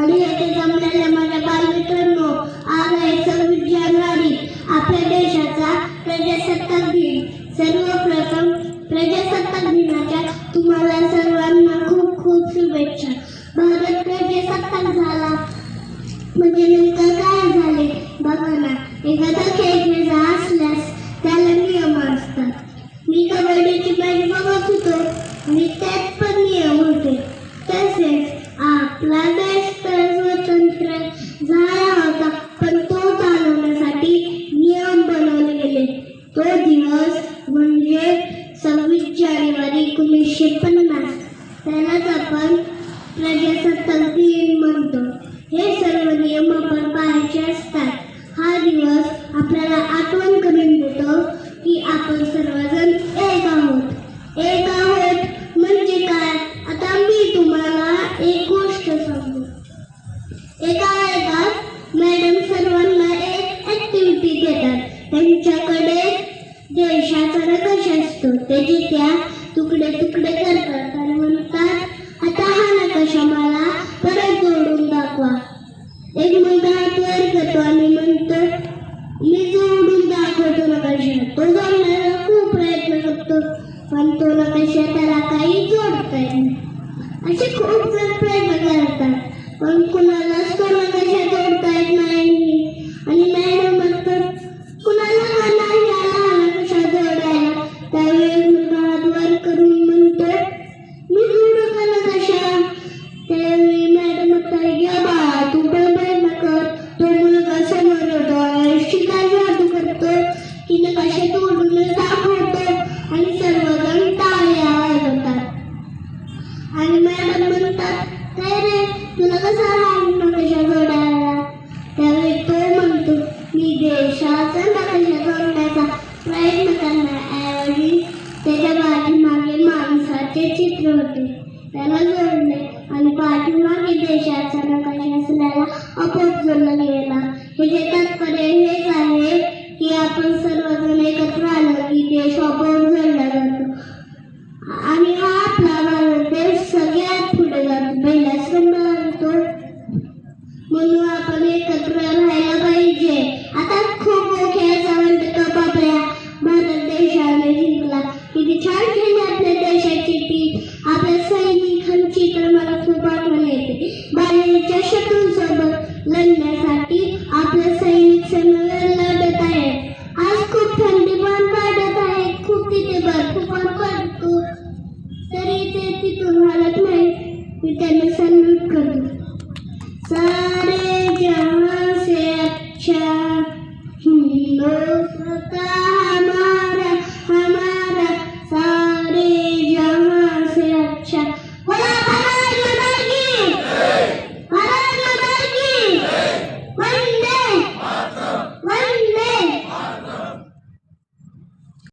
आणि येथे जमलेल्या माझ्या बालमित्रांनो आज आहे सव्वीस जानेवारी. आपल्या देशाचा प्रजासत्ताक दिन. सर्वप्रथम प्रजासत्ताक दिनाच्या तुम्हाला सर्वांना खूप खूप शुभेच्छा. भारत प्रजासत्ताक झाला. म्हणजे नेमकं काय झाले? बघा ना. एखादा खेळ खेळायचा असल्यास त्याला नियम असतात. मी कबड्डीची मॅच बघत होतो. मी म्हणजे सव्वीस जानेवारी एकोणीसशे पन्नास. त्यालाच आपण प्रजासत्ताक दिन म्हणतो. हे सर्व नियम आपण पाहायचे असतात. हा दिवस आपल्याला आठवण करून देतो की आपण सर्वजण एक आहोत. एक आहोत म्हणजे काय? आता मी तुम्हाला एक गोष्ट सांगू. एका वर्गात मॅडम सर्वांना एक ऍक्टिव्हिटी देतात. त्यांच्याकडे असतो त्याचे त्या तुकडे तुकडे करतात आणि म्हणतात आता हा नकाशा मला परत जोडून दाखवा. एक मुलगा हात वर करतो आणि म्हणतो मी जोडून दाखवतो नकाशा. तो जोडण्याचा खूप प्रयत्न करतो पण तो नकाशा त्याला काही जोडता येत नाही. असे खूप जण प्रयत्न करतात पण कुणालाच तो नकाशा जोडता येत नाही. येतो शिकाय जादू करतो की नकाशा तोडूनच दाखवतो आणि सर्वजण टाळ्या वाजवतात आणि मॅडम म्हणतात काय रे तुला कसा हा नकाशा जोडायला? त्यावेळी तो म्हणतो मी देशाचा नकाशा जोडण्याचा प्रयत्न करण्याऐवजी त्याच्या पाठीमागे माणसाचे चित्र होते. त्याला जोडले आणि पाठीमागे देशाचा नकाशा असल्याला अपोप जोडला गेला. हे जे तात्पर्य हे आपल्याच्या शत्रूंसोबत लढण्यासाठी आपले सैनिक समोर लढत आहे. आज खूप थंडी पण पडत आहे. खूप तिथे बर्फ पण पडतो. तरी ते तिथून घालत नाही. मी त्यांना सल्यूट करतो. सारे जहां से अच्छा हिंदुस्तान